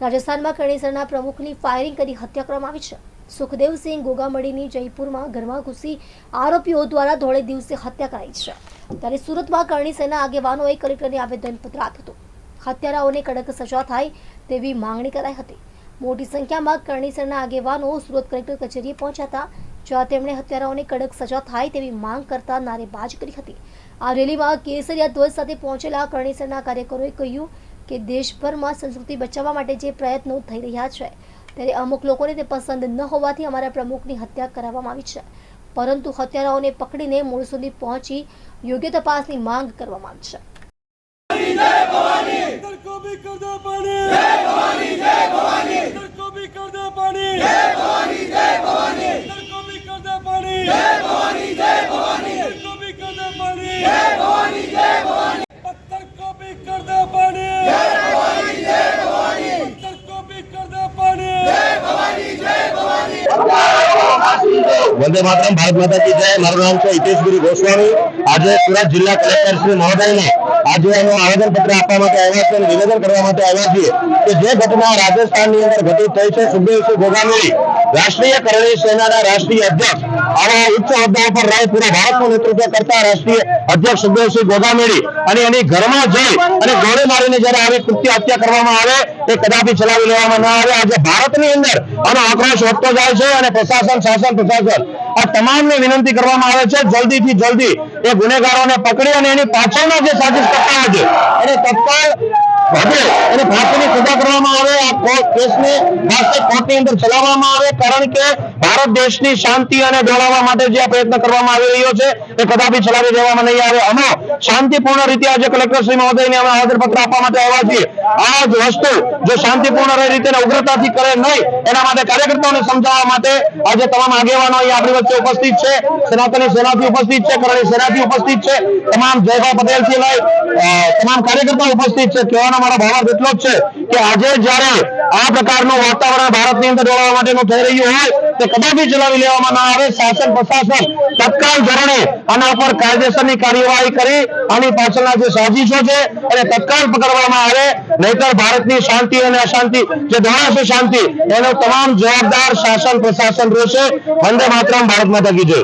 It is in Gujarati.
રાજસ્થાનમાં કરણીસરના પ્રમુખની ફાયરિંગ કરી હત્યા આવી છે. સુખદેવસિંહ ગોગામડીની જયપુરમાં ઘરમાં ઘૂસી આરોપીઓ દ્વારા ધોળે દિવસે હત્યા કરાઈ છે. ત્યારે સુરતમાં કરણીસેના આગેવાનોએ કલેક્ટરને આવેદનપત્ર આપ્યું હતું. હત્યારાઓને કડક સજા થાય તેવી માંગણી કરાઈ હતી. મોટી સંખ્યામાં કરણીસરના આગેવાનો સુરત કલેક્ટર કચેરીએ પહોંચ્યા હતા, જ્યાં તેમણે હત્યારાઓને કડક સજા થાય તેવી માંગ કરતા નારેબાજ કરી હતી. આ રેલીમાં કેસરિયા ધ્વજ સાથે પહોંચેલા કરણીસરના કાર્યકરોએ કહ્યું કે દેશભરમાં સંસ્કૃતિ બચાવવા માટે જે પ્રયત્નો થઈ રહ્યા છે ત્યારે અમુક લોકોને તે પસંદ ન હોવાથી અમારા પ્રમુખની હત્યા કરાવવામાં આવી છે પરંતુ હત્યારાઓને પકડીને મૂળ સુધી પહોંચી યોગ્ય તપાસની માંગ કરવામાં આવી છે ભવાની ભવાની ભવાની વંદે માતરમ, ભારત માતા કી જય. મારું નામ છે હિતેશગીરી ગોસ્વામી. આજે સુરત જિલ્લા કલેક્ટર શ્રી મહોદયને આજે એનું આવેદન પત્ર આપવા માટે આવ્યા છે નિવેદન કરવા માટે આવ્યા છીએ કે જે ઘટના રાજસ્થાનની અંદર ઘટિત થઈ છે સુખદેવસિંહ ગોગામેલી, રાષ્ટ્રીય કરણી સેનાના રાષ્ટ્રીય અધ્યક્ષ, આવા ઉચ્ચ હોદ્દા પર રહી પૂરા ભારતનું નેતૃત્વ કરતા રાષ્ટ્રીય અધ્યક્ષ સુખદેવસિંહ ગોગામેરી અને એની ઘરમાં જઈ અને ગોળે મારીને જ્યારે આવી કૃત્ય હત્યા કરવામાં આવે, એ કદાપી ચલાવી લેવામાં ન આવે. આજે ભારતની અંદર આનો આક્રોશ વધતો જાય છે અને પ્રશાસન, શાસન, પ્રશાસન આ તમામને વિનંતી કરવામાં આવે છે, જલ્દીથી જલ્દી એ ગુનેગારોને પકડી અને એની પાછળના જે સાજિશ કરતા છે એને તત્કાળ ભાગે એને ફાંસીની સજા કરવામાં આવે આ કોર્ટ કેસને વાસ્તવિક કોર્ટની અંદર ચલાવવામાં આવે, કારણ કે ભારત દેશની શાંતિ અને જાળવવા માટે જે પ્રયત્ન કરવામાં આવી રહ્યો છે, એ કદાપી ચલાવી દેવામાં નહીં આવે. અમે શાંતિપૂર્ણ રીતે આજે કલેક્ટર મહોદયને અમે આવેદનપત્ર આપવા માટે આવ્યા છીએ. આ જ વસ્તુ જો શાંતિપૂર્ણ રીતે ઉગ્રતાથી કરે નહીં, એના માટે કાર્યકર્તાઓને સમજાવવા માટે આજે તમામ આગેવાનો અહીં આપણી વચ્ચે ઉપસ્થિત છે, સનાતની સેનાથી ઉપસ્થિત છે, કરણી સેનાથી ઉપસ્થિત છે, તમામ જયભાઈ પટેલથી લઈ તમામ કાર્યકર્તાઓ ઉપસ્થિત છે. કહેવાનો મારો ભાવ એટલો જ છે કે આજે જ્યારે આ પ્રકારનું વાતાવરણ ભારતની અંદર જોડાવા માટેનું થઈ રહ્યું હોય, તે કદાપી ચલાવી લેવામાં ના આવે. શાસન પ્રશાસન તત્કાલ ધોરણે આના ઉપર કાયદેસરની કાર્યવાહી કરી આની પાછળના જે સાજિશો છે, એને તત્કાલ પકડવામાં આવે. નહીતર ભારતની શાંતિ અને અશાંતિ, જે ધોરણ શાંતિ, એનો તમામ જવાબદાર શાસન પ્રશાસન રહેશે. વંદે માતરમ, ભારત માતા કી